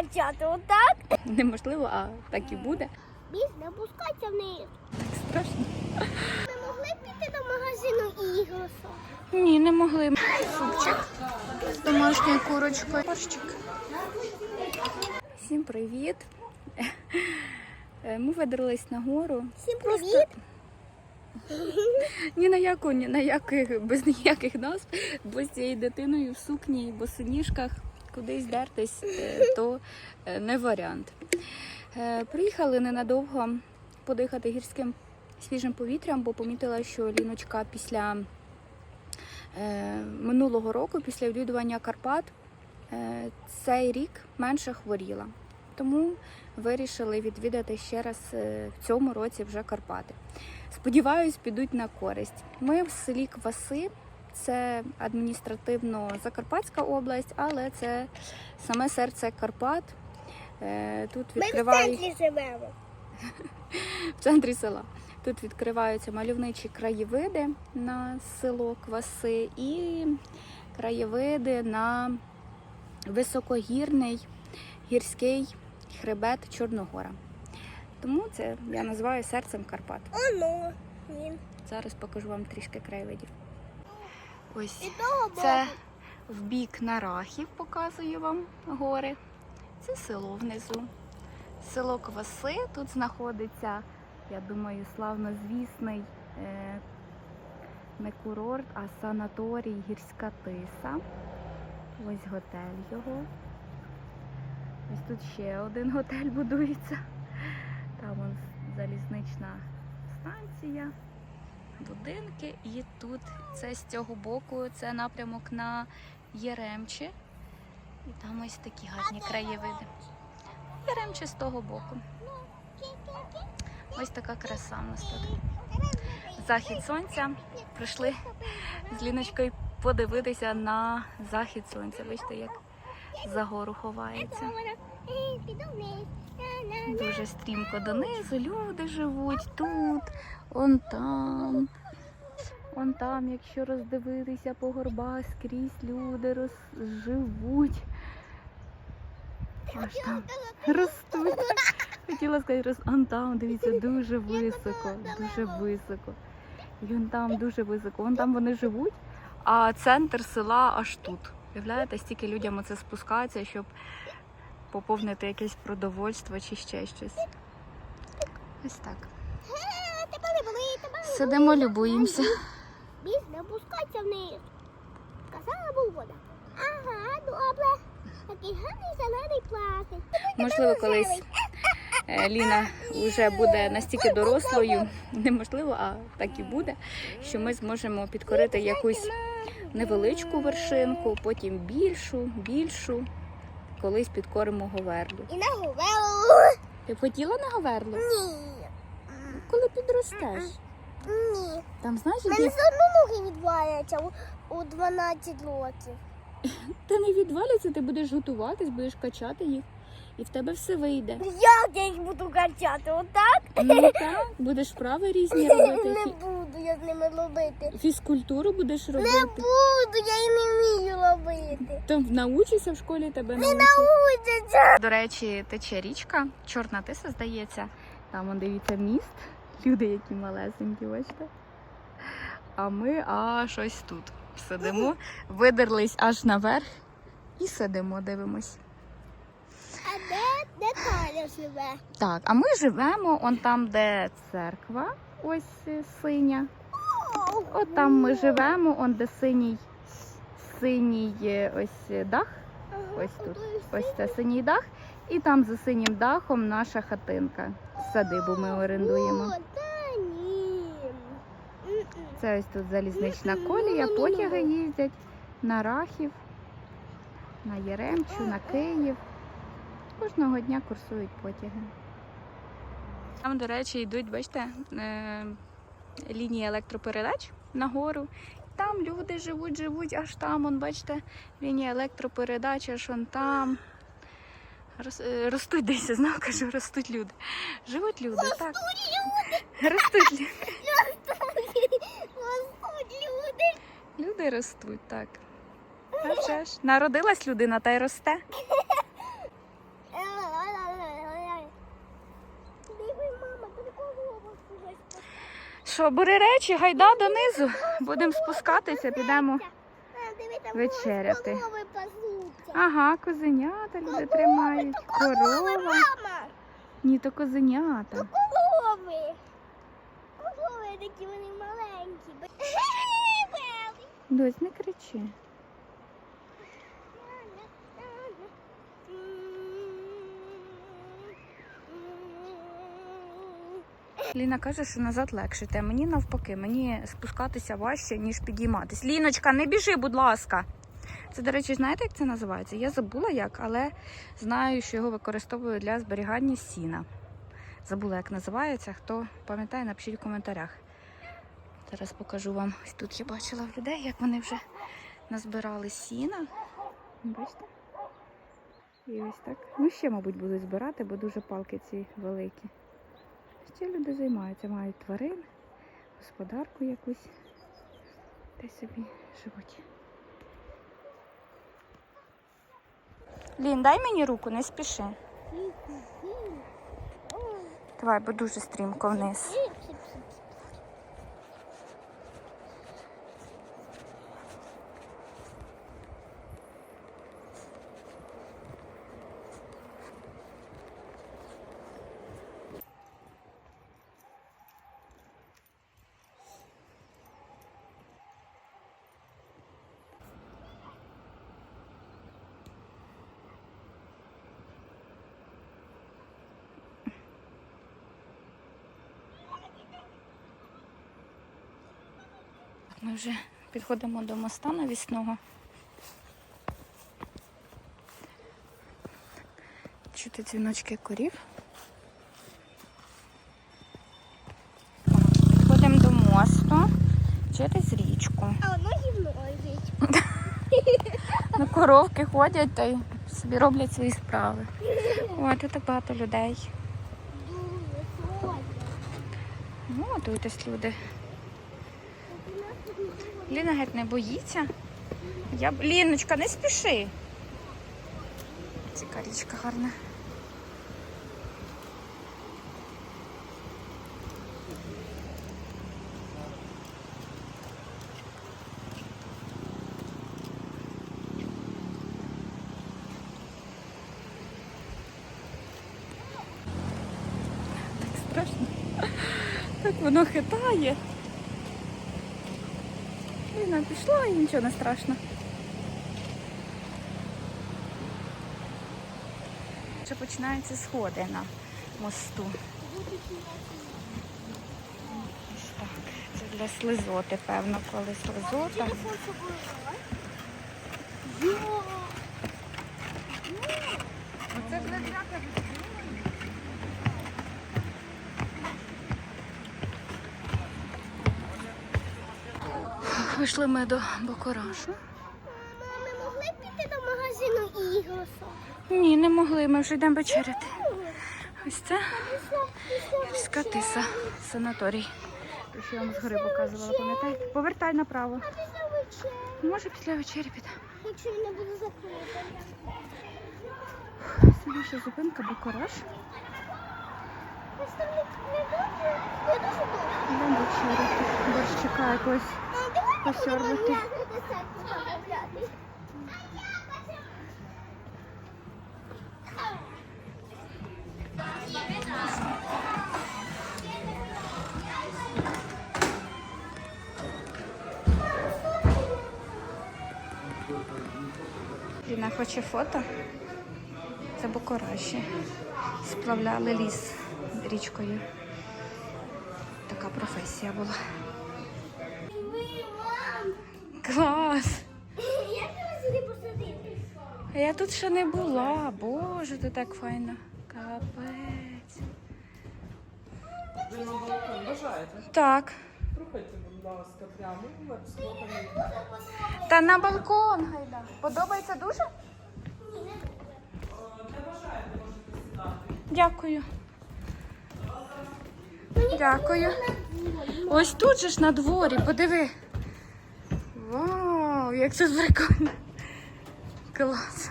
качати, отак. Неможливо, а так і буде. Біс, не опускайся вниз. Страшно. Ми могли піти до магазину іграшок. Ні, не могли. Супчик з домашньою курочкою. Борщик. Всім привіт. Е, Ми видрались на гору. Всім привіт. Ні на яку, ні на яких, без ніяких назв, бо з цією дитиною в сукні, босоніжках кудись дертись, е, то е, не варіант. Е, Приїхали ненадовго подихати гірським свіжим повітрям, бо помітила, що Ліночка після минулого року, після відвідування Карпат, цей рік менше хворіла. Тому вирішили відвідати ще раз в цьому році вже Карпати. Сподіваюсь, підуть на користь. Ми в селі Кваси, це адміністративно Закарпатська область, але це саме серце Карпат. Е, Тут Ми в центрі живемо. в центрі села. Тут відкриваються мальовничі краєвиди на село Кваси і краєвиди на високогірний гірський хребет Чорногора. Тому це я називаю серцем Карпат. Оно. Він. Зараз покажу вам трішки краєвидів. Ось це в бік Нарахів показую вам гори. Це село внизу. Село Кваси. Тут знаходиться, я думаю, славнозвісний е, не курорт, а санаторій Гірська Тиса. Ось готель його. Ось тут ще один готель будується. Там вон залізнична станція, будинки. І тут це з цього боку, це напрямок на Єремче. І там ось такі гарні краєвиди. Єремче з того боку. Ось така краса в нас тут. Захід сонця. Прийшли з Ліночкою подивитися на захід сонця. Бачите, як за гору ховається. Вниз. На-на. Дуже стрімко донизу. Люди живуть тут, он там. Он там, якщо роздивитися по горбах, скрізь люди роз... живуть. Аж там ростуть. Хотіла сказати, роз... он там, дивіться, дуже високо, дуже високо. І он там дуже високо. Вон там вони живуть, а центр села аж тут. Уявляєте, стільки людям оце спускається, щоб поповнити якесь продовольство чи ще щось. Ось так. Сидимо, любуємося. Біс, не опускайся вниз. Казала вода. Ага, добре. Такий гарний зелений пластик. Можливо, колись е, Ліна вже буде настільки дорослою, неможливо, а так і буде, що ми зможемо підкорити якусь невеличку вершинку, потім більшу, більшу. Колись підкоримо Говерлу. І на говелу. Ти б хотіла на Говерлу? Ні. Коли підростеш? Ні. Там знаєш, Мене які... все одно ноги відваляться у, у 12 років. ти не відваляться, ти будеш готуватись, будеш качати їх, і в тебе все вийде. Я їх буду качати? Отак? Ну так, будеш вправи різні робити. Не буду я з ними робити. Фізкультуру будеш робити. Не буду, я і не вмію робити. То научишся в школі тебе Не научать. научиться. До речі, тече річка, чорна тиса, здається. Там, он, дивіться, міст. Люди, які малесенькі, бачите. А ми аж ось тут сидимо, видерлись аж наверх і сидимо, дивимось. Де, де Таля живе? Так, а ми живемо он там, де церква, ось синя. От там ми живемо, он де синій, синій е, ось е, дах. Ось тут. Ось це синій дах. І там за синім дахом наша хатинка. Садибу ми орендуємо. Це ось тут залізнична колія, потяги їздять на Рахів, на Єремчу, на Київ. Кожного дня курсують потяги. Там, до речі, йдуть, бачите, е, лінії електропередач нагору. Там люди живуть, живуть, аж там, он, бачите, лінія електропередач, аж он там. Рос- е, Ростуть десь, знову кажу, ростуть люди. Живуть люди, так. Ростуть люди. Господь, люди. Люди ростуть, так. А вже ж. Народилась людина та й росте. Що, бери речі, гайда донизу. Будемо спускатися, підемо. Вечеряти. Ага, козенята люди тримають. Корова. Ні, то козенята. Корови. Корови такі вони маленькі. Дось, не кричи. Ліна каже, що назад легше. Та мені навпаки, мені спускатися важче, ніж підійматись. Ліночка, не біжи, будь ласка. Це, до речі, знаєте, як це називається? Я забула як, але знаю, що його використовують для зберігання сіна. Забула, як називається. Хто пам'ятає, напишіть в коментарях. Зараз покажу вам. Ось тут я бачила людей, як вони вже назбирали сіна. Бачите? І ось так. Ну, ще, мабуть, будуть збирати, бо дуже палки ці великі. Ще люди займаються, мають тварин, господарку якусь. Й собі живуть. Лін, дай мені руку, не спіши. Давай, бо дуже стрімко вниз. Ми вже підходимо до моста навісного. Чути дзвіночки корів. Підходимо до мосту через річку. А воно гівно лежить. Ну, коровки ходять та й собі роблять свої справи. Ой, тут багато людей. Ну, готуйтесь люди. Ліна геть не боїться. Я... Ліночка, не спіши. Ця річка гарна. Так страшно. Так воно хитає. Ліна пішла і нічого не страшно. Вже починаються сходи на мосту. Це для слизоти, певно, коли слизота. Оце для Вийшли ми до Бакорашу. Мама, ми могли піти до магазину іграшок? Ні, не могли, ми вже йдемо вечеряти. Ось це гірська тиса, санаторій. Те, що я вам згори показувала, пам'ятаєте? Повертай направо. А після вечері, Може після вечері піде. якщо я не буду закрита. Це наша зупинка Бакораш. Ось там не не не дуже добре. Йдемо вечеряти. Борщ чекає когось. А давайте будемо Посьорбати. м'ясо десерт замовляти. Ліна хоче фото. Це Бокораші. Сплавляли ліс річкою. Така професія була. А я тут ще не була. Боже, тут так файно. Капець. Ви на балкон бажаєте? Так. Проходьте, будь ласка, прямо. Та на балкон гайда. Подобається дуже? Дякую. Дякую. Ось тут же ж на дворі, подиви. Вау, як це прикольно. Клас.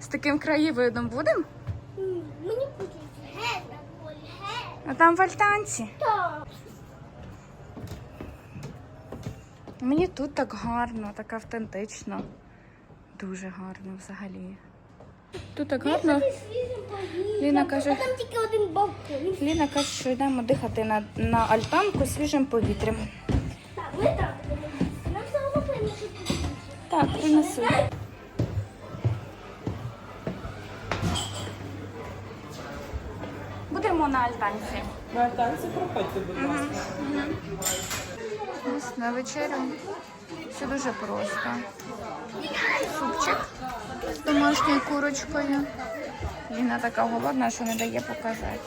З таким краєвидом будемо? Мені хочеться геть на полі, геть. А там в альтанці. Так. Мені тут так гарно, так автентично. Дуже гарно взагалі. Тут так гарно. Ліна каже- там тільки один балкон. Ліна каже, що йдемо дихати на, на альтанку свіжим повітрям. Так, ми так. Нам все одно принесуть. Так, принесу. Будемо на альтанці. На танці проходьте, будь ласка. Ось на вечерю. Все дуже просто. Супчик з домашньою курочкою. Ліна така голодна, що не дає показати.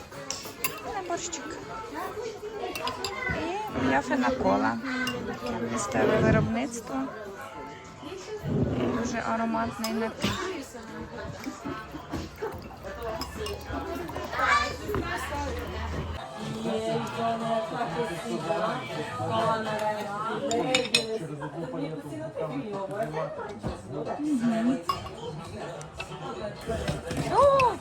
На борщик. І м'яфина кола. Місцеве виробництво. І дуже ароматний напій. О!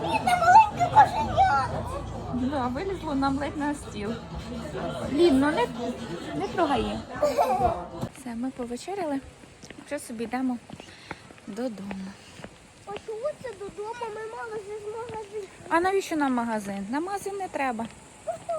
Бідна маленька кошеня. Да, вилізло нам ледь на стіл. Лін, ну не, не трогай. Все, ми повечеряли. Вже собі йдемо додому. Це додому ми мали вже з магазину. А навіщо нам магазин? На магазин не треба.